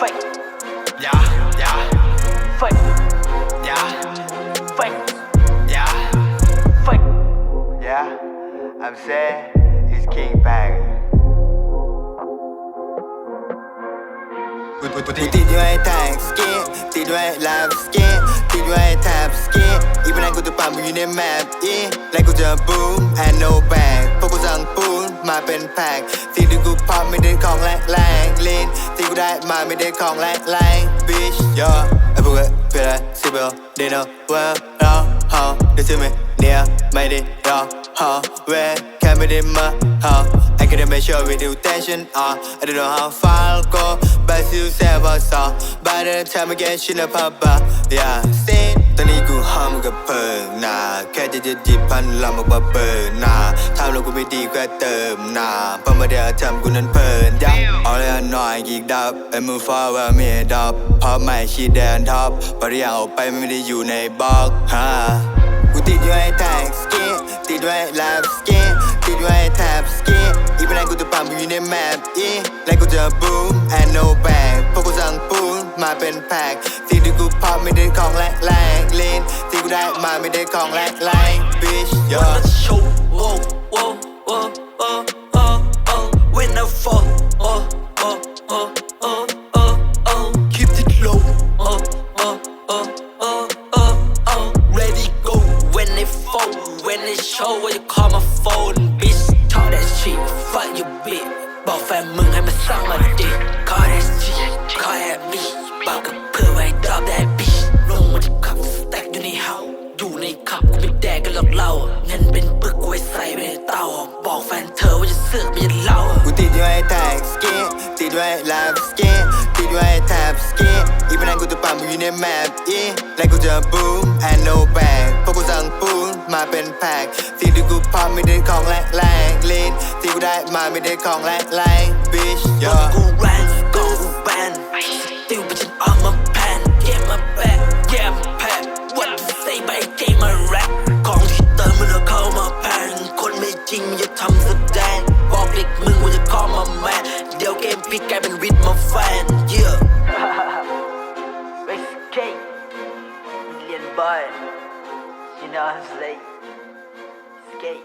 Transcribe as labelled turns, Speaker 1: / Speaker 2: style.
Speaker 1: fake,
Speaker 2: Yeah, yeah,
Speaker 1: fake,
Speaker 2: yeah,
Speaker 1: fake,
Speaker 2: yeah.
Speaker 1: fake.
Speaker 3: Yeah, I'm saying it's King Bang กูกูกูติดอยู่ไอ้แท็กสกีติดอยู่ไอ้ลาบสกีติดอยู่ไอ้แท็บสกีอีวันนั้นกูจะปั่นมึงอยู่ในแมปอีและกูจะบูม and no bag พวกกูสั่งปูน มาเป็นแพ็คสิ่งที่กูพอไม่ได้ของแรงแรงลีนที่งกูได้มาไม่ได้ของแรงแรง bitch yo ไอ้พวกเอ้พื่อนสิบเอลเดนเอาเวลเราฮาเดี๋ยวซื้อไม่เนี่ยไม่ได้รอเฮาเวแค่ไม่ได้มาเฮา I couldn't make sure with tension uh I don't know how far I'll go but still say about so by the time I get shit up up uh, yeah see ตอนนี้กู ห้ามกับเพิ่งนาแค่จะจะจิบพันลำออกมาเปิดหน้าทำแล้วกูไม่ดีก็เติมหน้าเพราะมาเดี๋ยวทำกูนั้นเพลินยัเอาเลยหน่อยกีกดับไอ้มือฟ้าว่ามีดับพอไม่ชีแดนท็อปปริยาออกไปไม่ได้อยู่ในบล็อกฮะกูติดอยู่ไอ้แท็กสกีติดอยู่ไอ้ลาบสกีติดอยู่ไอ้แท็บสกีอีวันนั้นกูจะปั่นมึงอยู่ในแมปอีและกูจะบูม and no bag พวกกูสั่งปูนมาเป็นแพ็คสิ่งที่กูพอไม่ได้ของแรงแรงลีนที่กูได้มาไม่ได้ของแรงแรง bitch yeah
Speaker 1: Let's show, whoa, whoa, whoa, oh, oh, oh. When I fall, oh, oh, oh, oh, oh, oh. Keep it low, oh, oh, oh, oh, oh, oh. Ready go when they fall, when they show, what you call my phone, bitch. Talk that shit, fuck you, bitch. บอกแฟนมึงให้มาสร้างมาดิ สือกไม่จะเล่า
Speaker 3: กูติดอยู่ไอ้แท็กสกีติดอยู่ไอ้ลาบสกีติดอยู่ไอ้แท็บสกีอีวันนั้นกูจะปั่นมึงอยู่ในแมปอีและกูจะบูม and no bag พวกกูสั่งปูนมาเป็นแพ็คสิ่งที่กูพอไม่ได้ของแรงแรงลีนที่กูได้มาไม่ได้ของแรงแรง bitch
Speaker 1: ร
Speaker 3: yeah
Speaker 1: ถกูแรงกูแบนติวไปจนออกมาแพนเย่มาแบกเย่มาแพน What you say ไปเกมมาแรปของที่เติมมันแล้วเข้ามาแพนคนไม่จริงมันจะทำแสดง เรียนบอล You know what I'm saying skate